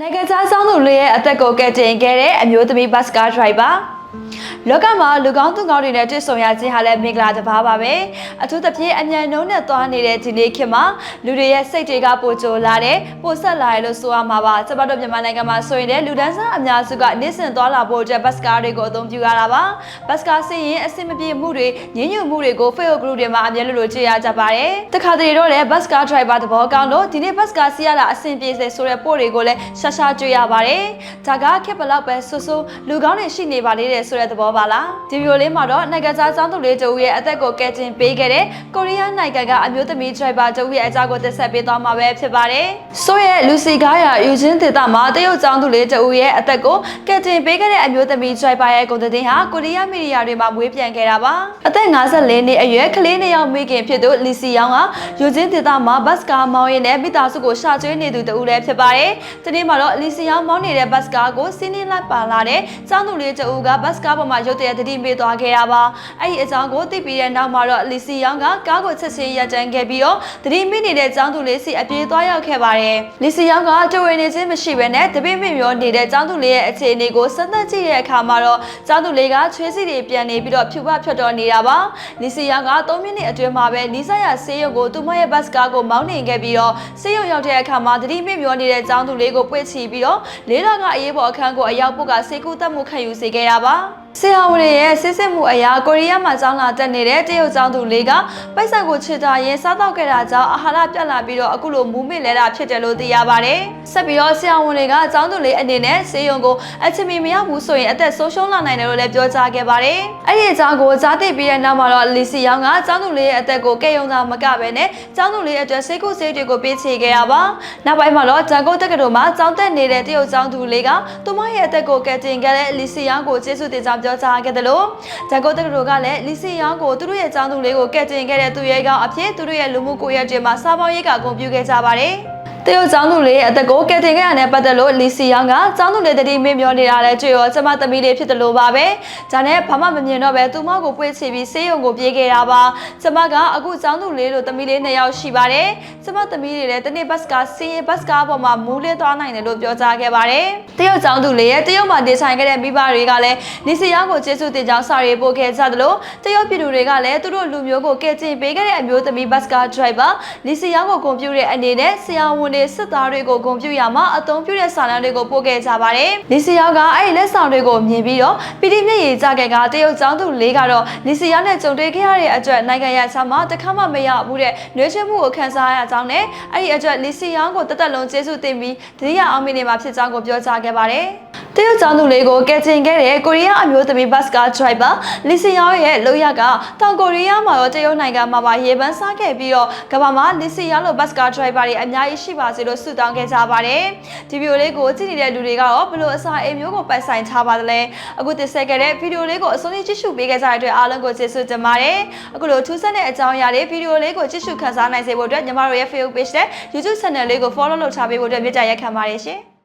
နိုင်ငံခြားစောင်းသူတွေရဲ့အသက်ကိုကယ်တင်ခဲ့တဲ့အမျိုးသမီးဘတ်စကားဒရိုက်ပါ လောကမှာလူကောင်းသူကောင်းတွေနဲ့တွေ့ဆုံရခြင်းဟာလည်းမင်္ဂလာတစ်ပါးပါပဲအထူးသဖြင့်အမြန်နှုံးနဲ့သွားနေတဲ့ဒီနေ့ခေတ်မှာလူတွေရဲ့စိတ်တွေကပိုကြိုလာတယ်ပိုဆက်လာတယ်လို့ဆိုရမှာပါကျမတို့မြန်မာနိုင်ငံမှာဆိုရင်လည်းလူဒန်းစားအများစုကနေ့စဉ်သွားလာဖို့အတွက်ဘတ်စကားတွေကိုအသုံးပြုရတာပါဘတ်စကားစီးရင်အဆင်မပြေမှုတွေညှဉ်းညူမှုတွေကို Facebook group တွေမှာအမြဲလိုလိုကြည့်ရကြပါတယ်တခါတလေတော့လည်းဘတ်စကား driver သဘောကောင်းလို့ဒီနေ့ဘတ်စကားစီးရတာအဆင်ပြေစေဆိုတဲ့ပို့တွေကိုလည်းရှာရှာကြွေရပါတယ်ဒါကခက်ဘလောက်ပဲဆူဆူလူကောင်းတွေရှိနေပါလေတဲ့ဆိုတဲ့သဘောပါလားဒီဗီဒီယိုလေးမှာတော့နိုင်ငံသားစောင်းသူလေးတူရဲ့အသက်ကိုကယ်တင်ပေးခဲ့တဲ့ကိုရီးယားနိုင်ငံကအမျိုးသမီး driver တူရဲ့အကြောင်းကိုသက်ဆက်ပေးသွားမှာပဲဖြစ်ပါတယ်ဆိုရဲ့လူစီကားရယူချင်းဒေတာမှာတရုတ်ကျောင်းသူလေးတူရဲ့အသက်ကိုကယ်တင်ပေးခဲ့တဲ့အမျိုးသမီး driver ရဲ့ဂုဏ်သတင်းဟာကိုရီးယားမီဒီယာတွေမှာမွေးပြန်ခဲ့တာပါအသက်54နှစ်အရွယ်ကလေးနှစ်ယောက်မိခင်ဖြစ်သူလီစီယောင်ကယူချင်းဒေတာမှာဘတ်စကားမောင်းရင်းနဲ့မိသားစုကိုရှာကျွေးနေသူတူလည်းဖြစ်ပါတယ်ဒီနေ့မှာတော့လီစီယောင်မောင်းနေတဲ့ဘတ်စကားကိုစီးနှင်းလိုက်ပါလာတဲ့ကျောင်းသူလေးတူကဘတ်စကားပေါ်မှာရုတ်တရက်တတိပေးသွားခဲ့တာပါအဲ့ဒီအကြောင်းကိုသိပြီးတဲ့နောက်မှာတော့လီစီယောင်ကကားကိုချက်ချင်းရပ်တန်းခဲ့ပြီးတော့တတိမိနေတဲ့ကျောင်းသူလေးစီအပြေးသွားရောက်ခဲ့ပါတယ်လီစီယောင်ကတဝေနေခြင်းမရှိဘဲနဲ့တပိမိမျောနေတဲ့ကျောင်းသူလေးရဲ့အခြေအနေကိုစမ်းသပ်ကြည့်တဲ့အခါမှာတော့ကျောင်းသူလေးကချွေးစီတွေပြန်နေပြီးတော့ဖြူပဖြတ်တော်နေတာပါလီစီယောင်က3မိနစ်အတွင်းမှာပဲနီးစပ်ရဆေးရုံကိုသူမရဲ့ဘတ်စကားကိုမောင်းနှင်ခဲ့ပြီးတော့ဆေးရုံရောက်တဲ့အခါမှာတတိမိမျောနေတဲ့ကျောင်းသူလေးကိုပွေ့ချီပြီးတော့လေးလကအရေးပေါ်အခန်းကိုအရောက်ဖို့ကစေကူတက်မှုခံယူစေခဲ့တာပါဆရာဝန်တွေရဲ့စစ်စစ်မှုအရာကိုရီးယားမှာကျောင်းလာတက်နေတဲ့တရုတ်ကျောင်းသူလေးကပိုက်ဆံကိုချစ်တာရင်စားတော့ခဲ့တာကြောင့်အာဟာရပြတ်လာပြီးတော့အခုလိုမူးမေ့လဲတာဖြစ်တယ်လို့သိရပါတယ်။ဆက်ပြီးတော့ဆရာဝန်တွေကကျောင်းသူလေးအနေနဲ့ဆေးရုံကိုအချင်မီမရောက်ဘူးဆိုရင်အသက်ဆုံးရှုံးလာနိုင်တယ်လို့လည်းပြောကြားခဲ့ပါတယ်။အဲ့ဒီအကြောင်းကိုကြားသိပြီးတဲ့နောက်မှာတော့လီစီယောင်ကကျောင်းသူလေးရဲ့အသက်ကိုကဲယုံတာမကပဲနဲ့ကျောင်းသူလေးအတွက်ဆေးကုဆေးတွေကိုပေးချေခဲ့ရပါ။နောက်ပိုင်းမှာတော့ဂျန်ကုတ်တက္ကသိုလ်မှာကျောင်းတက်နေတဲ့တရုတ်ကျောင်းသူလေးကသူမရဲ့အသက်ကိုကယ်တင်ခဲ့တဲ့လီစီယောင်ကိုကျေးဇူးတင်ကြောင်းပြောကြားခဲ့တယ်လို့ဂျန်ကုတ်တက္ကသိုလ်ကလည်းလီစီယောင်ကိုသူတို့ရဲ့ကျောင်းသူလေးကိုကယ်တင်ခဲ့တဲ့သူရဲ့ကောင်အဖြစ်သူတို့ရဲ့လူမှုကွန်ရက်တွေမှာစာပေါင်းရေးကဂုဏ်ပြုခဲ့ကြပါတယ်။ တရုတ်ကျောင်းသူလေးအသက်ကိုကယ်တင်ခဲ့ရတဲ့ပတ်သက်လို့လီစီယောင်ကကျောင်းသူလေးတတိမင်းပြောနေတာလဲတွေ့ရောကျမသမီးလေးဖြစ်တယ်လို့ပါပဲ။ဒါနဲ့ဘာမှမမြင်တော့ပဲသူမကိုပွေ့ချပြီးဆေးရုံကိုပြေးခဲ့တာပါ။ကျမကအခုကျောင်းသူလေးလို့သမီးလေးနှစ်ယောက်ရှိပါတယ်။ကျမသမီးလေးလည်းတနေ့ဘတ်စကားစီးရင်ဘတ်စကားပေါ်မှာမူးလေးသွားနိုင်တယ်လို့ပြောကြားခဲ့ပါတယ်။တရုတ်ကျောင်းသူလေးရဲ့တရုတ်မှာနေထိုင်ခဲ့တဲ့မိဘတွေကလည်းလီစီယောင်ကိုကျေးဇူးတင်ကြောင်းစာရေးပို့ခဲ့ကြသလိုတရုတ်ပြည်သူတွေကလည်းသူတို့လူမျိုးကိုကယ်တင်ပေးခဲ့တဲ့အမျိုးသမီးဘတ်စကားဒရိုက်ဘာလီစီယောင်ကိုဂုဏ်ပြုတဲ့အနေနဲ့ဆရာဝန်တွေစစ်သားတွေကိုဂုဏ်ပြုရမှာအသုံးပြုတဲ့စာလမ်းတွေကိုပို့ခဲ့ကြပါတယ်။လီစီယောင်ကအဲ့ဒီလက်ဆောင်တွေကိုမြင်ပြီးတော့ပီတိမျက်ရည်ကျခဲ့ကတရုတ်ကျောင်းသူလေးကတော့လီစီယောင်နဲ့ကြုံတွေ့ခဲ့ရတဲ့အတွက်နိုင်ငံရခြားမှာတစ်ခါမှမရဘူးတဲ့နှွေးချမှုကိုခံစားရကြောင်းနဲ့အဲ့ဒီအတွက်လီစီယောင်ကိုတသက်လုံးကျေးဇူးတင်ပြီးတတိယအောင်မြင်နေမှာဖြစ်ကြောင်းကိုပြောကြားခဲ့ပါတယ်။ တရုတ်ကျောင်းသူလေးကိုကယ်တင်ခဲ့တဲ့ကိုရီးယားအမျိုးသမီးဘတ်စကားဒရိုက်ဘာလီစီယောရဲ့လုပ်ရကတောင်ကိုရီးယားမှာရောတရုတ်နိုင်ငံမှာပါရေပန်းစားခဲ့ပြီးတော့ကမ္ဘာမှာလီစီယောလိုဘတ်စကားဒရိုက်ဘာတွေအများကြီးရှိပါစေလို့ဆုတောင်းခဲ့ကြပါတယ်ဒီဗီဒီယိုလေးကိုကြည့်နေတဲ့လူတွေကတော့ဘလို့အစာအိမ်မျိုးကိုပိုက်ဆိုင်ထားပါသလဲအခုတင်ဆက်ခဲ့တဲ့ဗီဒီယိုလေးကိုအဆုံးထိကြည့်ရှုပေးခဲ့ကြတဲ့အတွက်အားလုံးကိုကျေးဇူးတင်ပါတယ်အခုလိုထူးဆန်းတဲ့အကြောင်းအရာတွေဗီဒီယိုလေးကိုကြည့်ရှုခန်းစားနိုင်စေဖို့အတွက်ညီမတို့ရဲ့ Facebook page နဲ့ YouTube channel လေးကို follow လုပ်ထားပေးဖို့အတွက်မြတ်ကြရက်ခံပါတယ်ရှင်